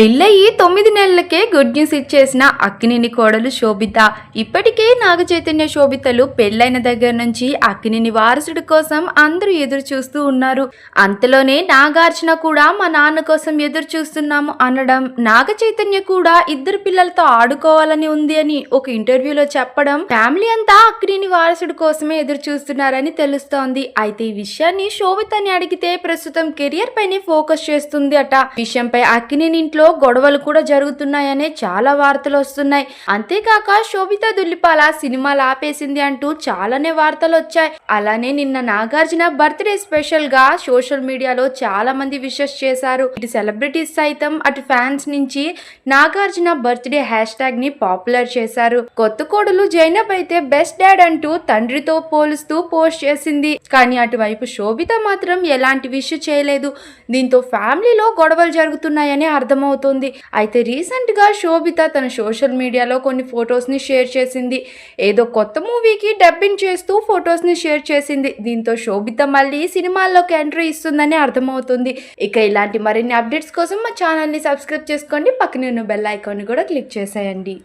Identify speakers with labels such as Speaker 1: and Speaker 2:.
Speaker 1: పెళ్ళయి తొమ్మిది నెలలకే గుడ్ న్యూస్ ఇచ్చేసిన అక్కినేని కోడలు శోభిత. ఇప్పటికే నాగ చైతన్య శోభితలు పెళ్ళైన దగ్గర నుంచి అక్కినేని వారసుడి కోసం అందరూ ఎదురు చూస్తూ ఉన్నారు. అంతలోనే నాగార్జున కూడా మా నాన్న కోసం ఎదురు చూస్తున్నాము అనడం నాగ చైతన్య కూడా ఇద్దరు పిల్లలతో ఆడుకోవాలని ఉంది అని ఒక ఇంటర్వ్యూలో చెప్పడం ఫ్యామిలీ అంతా అక్కినేని వారసుడి కోసమే ఎదురు చూస్తున్నారని తెలుస్తోంది. అయితే ఈ విషయాన్ని శోభితని అడిగితే ప్రస్తుతం కెరియర్ పైనే ఫోకస్ చేస్తుంది అట. విషయంపై అక్కినేని ఇంట్లో గొడవలు కూడా జరుగుతున్నాయనే చాలా వార్తలు వస్తున్నాయి. అంతేకాక శోభిత దుల్లిపాల సినిమాలు ఆపేసింది అంటూ చాలానే వార్తలు వచ్చాయి. అలానే నిన్న నాగార్జున బర్త్డే స్పెషల్గా సోషల్ మీడియాలో చాలా మంది విషెస్ చేశారు. ఇటు సెలబ్రిటీస్ సైతం అటు ఫ్యాన్స్ నుంచి నాగార్జున బర్త్డే హ్యాష్ ట్యాగ్ని పాపులర్ చేశారు. కొత్త కోడలు జైనబ్ అయితే బెస్ట్ డాడ్ అంటూ తండ్రితో పోలుస్తూ పోస్ట్ చేసింది. కానీ అటువైపు శోభిత మాత్రం ఎలాంటి విష్ చేయలేదు. దీంతో ఫ్యామిలీలో గొడవలు జరుగుతున్నాయని అర్థమవుతుంది. అయితే రీసెంట్గా శోభిత తన సోషల్ మీడియాలో కొన్ని ఫొటోస్ని షేర్ చేసింది. ఏదో కొత్త మూవీకి డబ్బింగ్ చేస్తూ ఫొటోస్ని షేర్ చేసింది. దీంతో శోభిత మళ్ళీ సినిమాల్లోకి ఎంట్రీ ఇస్తుందని అర్థమవుతుంది. ఇక ఇలాంటి మరిన్ని అప్డేట్స్ కోసం మా ఛానల్ని సబ్స్క్రైబ్ చేసుకోండి. పక్కనే ఉన్న బెల్ ఐకాన్ని కూడా క్లిక్ చేసేయండి.